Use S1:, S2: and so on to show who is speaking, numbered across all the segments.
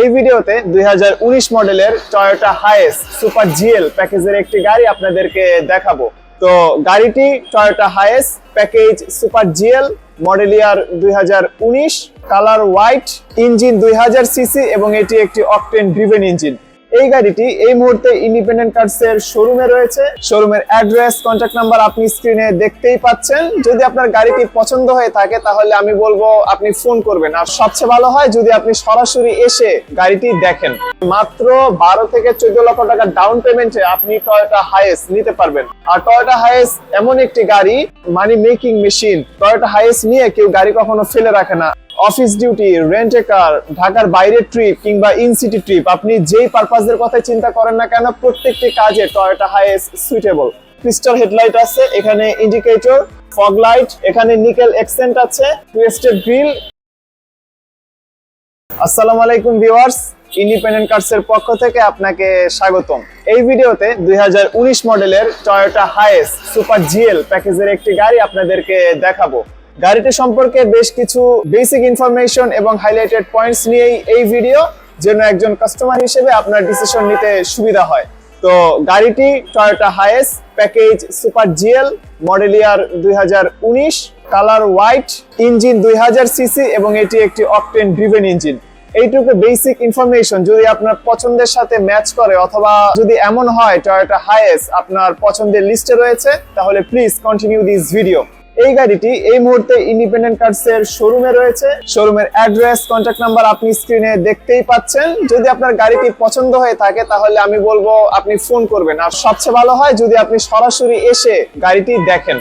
S1: এই ভিডিওতে দুই হাজার উনিশ মডেলের টয়োটা হাইস সুপার জিএল প্যাকেজের একটি গাড়ি আপনাদেরকে দেখাবো। তো গাড়িটি Toyota Hiace package super GL model year দুই হাজার উনিশ কালার হোয়াইট ইঞ্জিন দুই হাজার সিসি এবং এটি একটি অকটেন ড্রিভেন ইঞ্জিন এই গাড়িটি এই মুহূর্তে ইন্ডিপেন্ডেন্ট কার্স এর শোরুমে রয়েছে। শোরুমের অ্যাড্রেস কন্ট্যাক্ট নাম্বার আপনি স্ক্রিনে দেখতেই পাচ্ছেন। যদি আপনার গাড়িটি পছন্দ হয়ে থাকে, তাহলে আমি বলব আপনি ফোন করবেন। আর সবচেয়ে ভালো হয় যদি আপনি সরাসরি এসে গাড়িটি দেখেন। মাত্র বারো থেকে চোদ্দ লক্ষ টাকা ডাউন পেমেন্টে আপনি টয়োটা হাইস নিতে পারবেন। আর টয়োটা হাইস এমন একটি গাড়ি money making machine Toyota Hiace নিয়ে কেউ গাড়ি কখনো ফেলে রাখে না। অফিস ডিউটি রেন্ট কার ঢাকার বাইরের ট্রিপ কিংবা ইন সিটি ট্রিপ আপনি যেই পারপাসের কথা চিন্তা করেন না কেন, প্রত্যেকটি কাজে Toyota Hiace suitable crystal headlight আছে, এখানে ইন্ডিকেটর ফগ লাইট এখানে নিকেল এক্সেন্ট আছে টুয়েস্টেড গ্রিল আসসালামু আলাইকুম ভিউয়ার্স ইন্ডিপেন্ডেন্ট কার্স এর পক্ষ থেকে আপনাকে স্বাগতম। এই ভিডিওতে দুই হাজার উনিশ মডেলের টয়োটা হাইস সুপার জিএল প্যাকেজের একটি গাড়ি আপনাদেরকে দেখাবো। গাড়িটি সম্পর্কে বেশ কিছু বেসিক ইনফরমেশন এবং হাইলাইটেড পয়েন্টস নিয়েই এই ভিডিও যেন একজন কাস্টমার হিসেবে আপনার ডিসিশন নিতে সুবিধা হয়। তো গাড়িটি Toyota Hiace package super GL model year দুই হাজার উনিশ কালার হোয়াইট ইঞ্জিন দুই সিসি এবং এটি একটি অকটেন ড্রিভেন ইঞ্জিন এইটুকু বেসিক ইনফরমেশন যদি আপনার পছন্দের সাথে ম্যাচ করে অথবা যদি এমন হয় টয়োটা হাইস আপনার পছন্দের লিস্টে রয়েছে, তাহলে প্লিজ কন্টিনিউ দিস ভিডিও এই গাড়িটি এই মুহূর্তে ইন্ডিপেন্ডেন্ট কার্স এর শোরুমে রয়েছে। শোরুমের অ্যাড্রেস কন্ট্যাক্ট নাম্বার আপনি স্ক্রিনে দেখতেই পাচ্ছেন। যদি আপনার গাড়িটি পছন্দ হয়ে থাকে, তাহলে আমি বলব আপনি ফোন করবেন। আর সবচেয়ে ভালো হয় যদি আপনি সরাসরি এসে গাড়িটি দেখেন।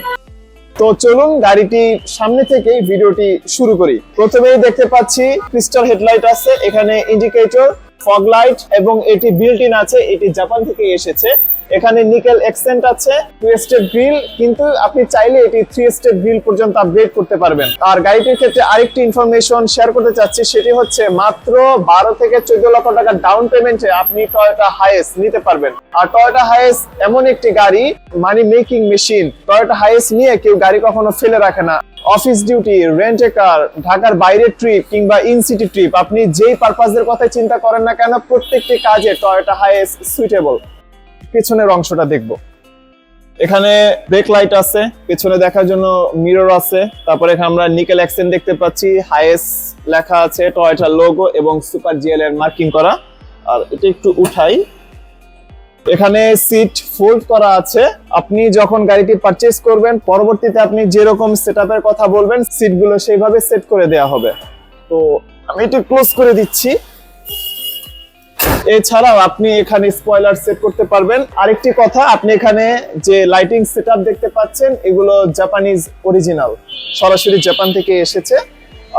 S1: তো চলুন গাড়িটি সামনে থেকেই ভিডিওটি শুরু করি। প্রথমেই দেখতে পাচ্ছি ক্রিস্টাল হেডলাইট আছে, এখানে ইন্ডিকেটর ফগ লাইট এবং এটি বিল্ট ইন আছে, এটি জাপান থেকে এসেছে। এখানে নিকেল এক্সেন্ট আছে টু স্টেপ গ্রিল কিন্তু আপনি চাইলে এটি থ্রি স্টেপ গ্রিল পর্যন্ত আপগ্রেড করতে পারবেন। আর গাড়িটির ক্ষেত্রে আরেকটি ইনফরমেশন শেয়ার করতে চাচ্ছি, সেটি হচ্ছে মাত্র বারো থেকে চোদ্দ লক্ষ টাকা ডাউন পেমেন্টে আপনি টয়োটা হাইস নিতে পারবেন। আর টয়োটা হাইস এমন একটি গাড়ি money making machine Toyota Hiace নিয়ে কেউ গাড়ি কখনো ফেলে রাখে না। Office duty rent a car ঢাকার বাইরের ট্রিপ কিংবা ইন সিটি ট্রিপ আপনি যেই পারপাসের কথা চিন্তা করেন না কেন, প্রত্যেকটি কাজে টয়োটা হাইস সুইটেবল পেছনের অংশটা দেখব। এখানে ব্রেক লাইট আছে, পেছনে দেখার জন্য মিরর আছে, তারপরে এখানে আমরা নিকেল অ্যাক্সেন্ট দেখতে পাচ্ছি হাইস লেখা আছে টয়টার লোগো এবং সুপার জিএল এর মার্কিং করা। আর এটা একটু উঠাই। এখানে সিট ফোল্ড করা আছে। আপনি যখন গাড়িটি পারচেজ করবেন, পরবর্তীতে আপনি যেরকম সেটআপের কথা বলবেন সিটগুলো সেইভাবে সেট করে দেওয়া হবে। তো আমি একটু ক্লোজ করে দিচ্ছি। এছাড়াও আপনি এখানে স্পয়লার সেট করতে পারবেন। আরেকটি কথা, আপনি এখানে যে লাইটিং সেটআপ দেখতে পাচ্ছেন, এগুলো জাপানিজ অরিজিনাল সরাসরি জাপান থেকে এসেছে।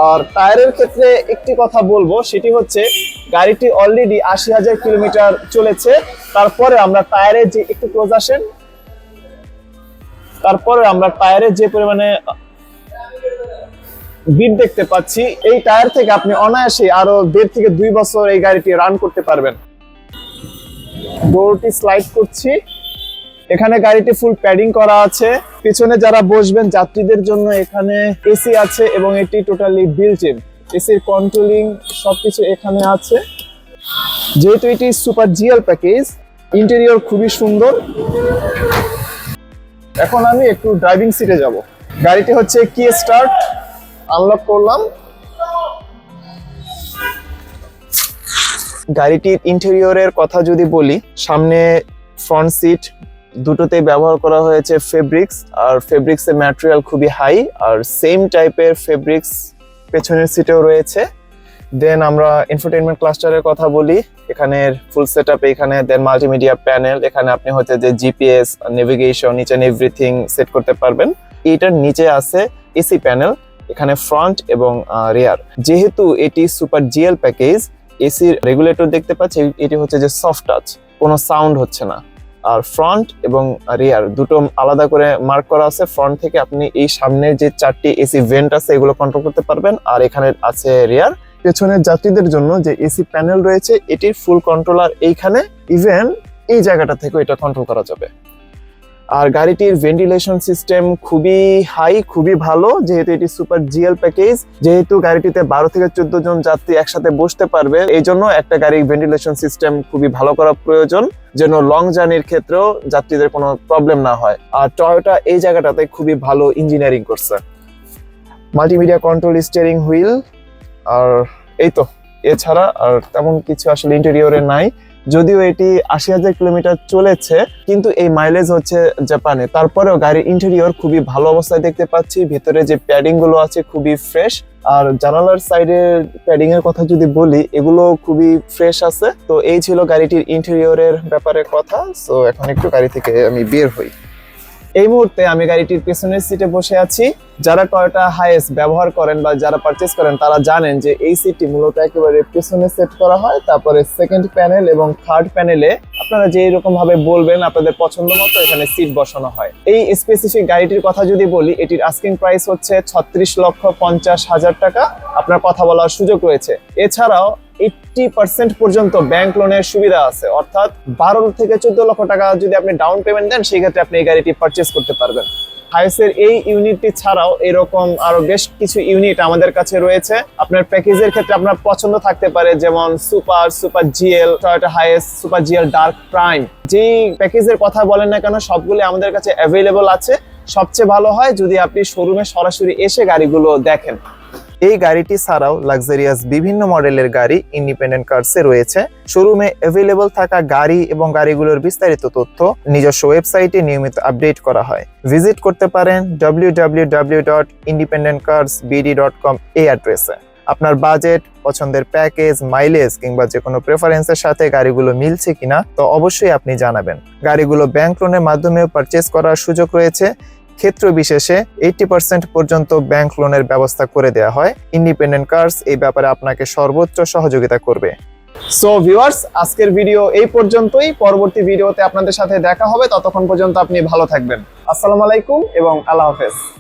S1: আর টায়ারের ক্ষেত্রে একটি কথা বলব, সেটি হচ্ছে গাড়িটি অলরেডি আশি হাজার কিলোমিটার চলেছে। তারপরে আমরা টায়ারে যে, একটু ক্লোজ আসেন। তারপরে আমরা টায়ারে যে পরিমাণে বিট দেখতে পাচ্ছি। এই টায়ার থেকে আপনি অনায়াসে আরও দেড় থেকে দুই বছর এই গাড়িটি রান করতে পারবেন। ডোরটি স্লাইড করছি। এখানে গাড়িটি ফুল প্যাডিং করা আছে। পিছনে যারা বসবেন, যাত্রীদের জন্য এখানে এসি আছে এবং এটি টোটালি বিল্ট ইন এসির কন্ট্রোলিং সবকিছু এখানে আছে। যেহেতু এটি সুপার জিএল প্যাকেজ ইন্টেরিয়র খুবই সুন্দর। এখন আমি একটু ড্রাইভিং সিটে যাব। গাড়িটি হচ্ছে কি স্টার্ট আনলক করলাম। গাড়িটির ইন্টেরিয়রের কথা যদি বলি, সামনে ফ্রন্ট সিট দুটোতেই ব্যবহার করা হয়েছে ফেব্রিক্স আর ফেব্রিক্স এর ম্যাটেরিয়াল খুবই হাই আর সেম টাইপের ফেব্রিক্স পেছনের সিটেও রয়েছে। দেন আমরা এন্টারটেইনমেন্ট ক্লাস্টারের কথা বলি এখানে ফুল সেট আপ এখানে দেন মাল্টিমিডিয়া প্যানেল এখানে আপনি হচ্ছে যে জিপিএস নেভিগেশন নিচে এভরিথিং সেট করতে পারবেন। এটার নিচে আছে এসি প্যানেল এখানে ফ্রন্ট এবং রেয়ার যেহেতু এটি সুপার জিএল প্যাকেজ এসির রেগুলেটর দেখতে পাচ্ছি, এটি হচ্ছে যে সফট টাচ কোনো সাউন্ড হচ্ছে না। আর ফ্রন্ট এবং রিয়ার দুটো আলাদা করে মার্ক করা আছে ফ্রন্ট থেকে আপনি এই সামনের যে চারটি এসি ভেন্ট আছে, এগুলো কন্ট্রোল করতে পারবেন। আর এখানে আছে রিয়ার পেছনের যাত্রীদের জন্য যে এসি প্যানেল রয়েছে, এটির ফুল কন্ট্রোলার এইখানে ইভেন এই জায়গাটা থেকে এটা কন্ট্রোল করা যাবে। আর গাড়িটির ভেন্টিলেশন সিস্টেম খুবই হাই খুবই ভালো, যেহেতু এটি সুপার জিএল প্যাকেজ যেহেতু গাড়িটিতে বারো থেকে চোদ্দ জন যাত্রী একসাথে বসতে পারবে এই জন্য একটা গাড়ির ভেন্টিলেশন সিস্টেম খুবই ভালো করা প্রয়োজন, যেন লং জার্নির ক্ষেত্রেও যাত্রীদের কোনো প্রবলেম না হয়। আর টয়োটা এই জায়গাটাতে খুবই ভালো ইঞ্জিনিয়ারিং করছে। মাল্টিমিডিয়া কন্ট্রোল স্টিয়ারিং হুইল আর এই তো, এছাড়া আর তেমন কিছু আসলে ইন্টেরিয়রে নাই। যদিও এটি আশি হাজার কিলোমিটার চলেছে, কিন্তু এই মাইলেজ হচ্ছে জাপানে। তারপরেও গাড়ির ইন্টেরিয়র খুবই ভালো অবস্থায় দেখতে পাচ্ছি, ভিতরে যে প্যাডিংগুলো আছে খুবই ফ্রেশ আর জানালার সাইডের প্যাডিং এর কথা যদি বলি এগুলো খুবই ফ্রেশ আছে। তো এই ছিল গাড়িটির ইন্টেরিয়রের ব্যাপারে কথা সো এখন একটু গাড়ি থেকে আমি বের হই। এই মুহূর্তে আমি গাড়িটির পেছনের সিটে বসে আছি। যারা টয়োটা হাইস ব্যবহার করেন বা যারা পারচেস করেন, তারা জানেন যে এই সিটটি মূলত একেবারে পেছনে সেট করা হয়, তারপরে সেকেন্ড প্যানেল এবং থার্ড প্যানেলে আপনারা যে এরকম ভাবে বলবেন, আপনাদের পছন্দ মতো এখানে সিট বসানো হয়। এই স্পেসিফিক গাড়িটির কথা যদি বলি, এটির আস্কিং প্রাইস হচ্ছে ছত্রিশ লক্ষ পঞ্চাশ হাজার টাকা। আপনার কথা বলার সুযোগ রয়েছে। এছাড়াও এইটটি পার্সেন্ট পর্যন্ত ব্যাংক লোনের সুবিধা আছে। অর্থাৎ বারো থেকে চোদ্দ লক্ষ টাকা যদি আপনি ডাউন পেমেন্ট দেন সেই ক্ষেত্রে আপনি এই গাড়িটি পারচেস করতে পারবেন। হাইসের এই ইউনিটটি ছাড়াও এরকম বেশ কিছু ইউনিট আমাদের কাছে রয়েছে। আপনার প্যাকেজের ক্ষেত্রে আপনার পছন্দ থাকতে পারে যেমন super super GL Toyota Hiace super GL dark prime যেই প্যাকেজের কথা বলেন না কেন, সবগুলো আমাদের কাছে অ্যাভেলেবল আছে। সবচেয়ে ভালো হয় যদি আপনি শোরুমে সরাসরি এসে গাড়িগুলো দেখেন। এই গাড়িটি ছাড়াও লাক্সারিয়াস বিভিন্ন মডেলের গাড়ি ইন্ডিপেন্ডেন্ট কার্সে রয়েছে। শোরুমে অ্যাভেলেবল থাকা গাড়ি এবং গাড়িগুলোর বিস্তারিত তথ্য নিজস্ব ওয়েবসাইটে নিয়মিত আপডেট করা হয়। ভিজিট করতে পারেন কম এই অ্যাড্রেসে আপনার বাজেট পছন্দের প্যাকেজ মাইলেজ কিংবা যে কোনো প্রেফারেন্সের সাথে গাড়িগুলো মিলছে কিনা, তো অবশ্যই আপনি জানাবেন। গাড়িগুলো ব্যাংক লোনের মাধ্যমেও পারচেস করার সুযোগ রয়েছে। ক্ষেত্র বিশেষে এইটি পার্সেন্ট পর্যন্ত ব্যাংক লোনের ব্যবস্থা করে দেওয়া হয়। ইন্ডিপেন্ডেন্ট কার্স এই ব্যাপারে আপনাকে সর্বোচ্চ সহযোগিতা করবে। সো ভিউয়ার্স আজকের ভিডিও এই পর্যন্তই। পরবর্তী ভিডিওতে আপনাদের সাথে দেখা হবে। ততক্ষণ পর্যন্ত আপনি ভালো থাকবেন। আসসালামু আলাইকুম এবং আল্লাহ হাফেজ।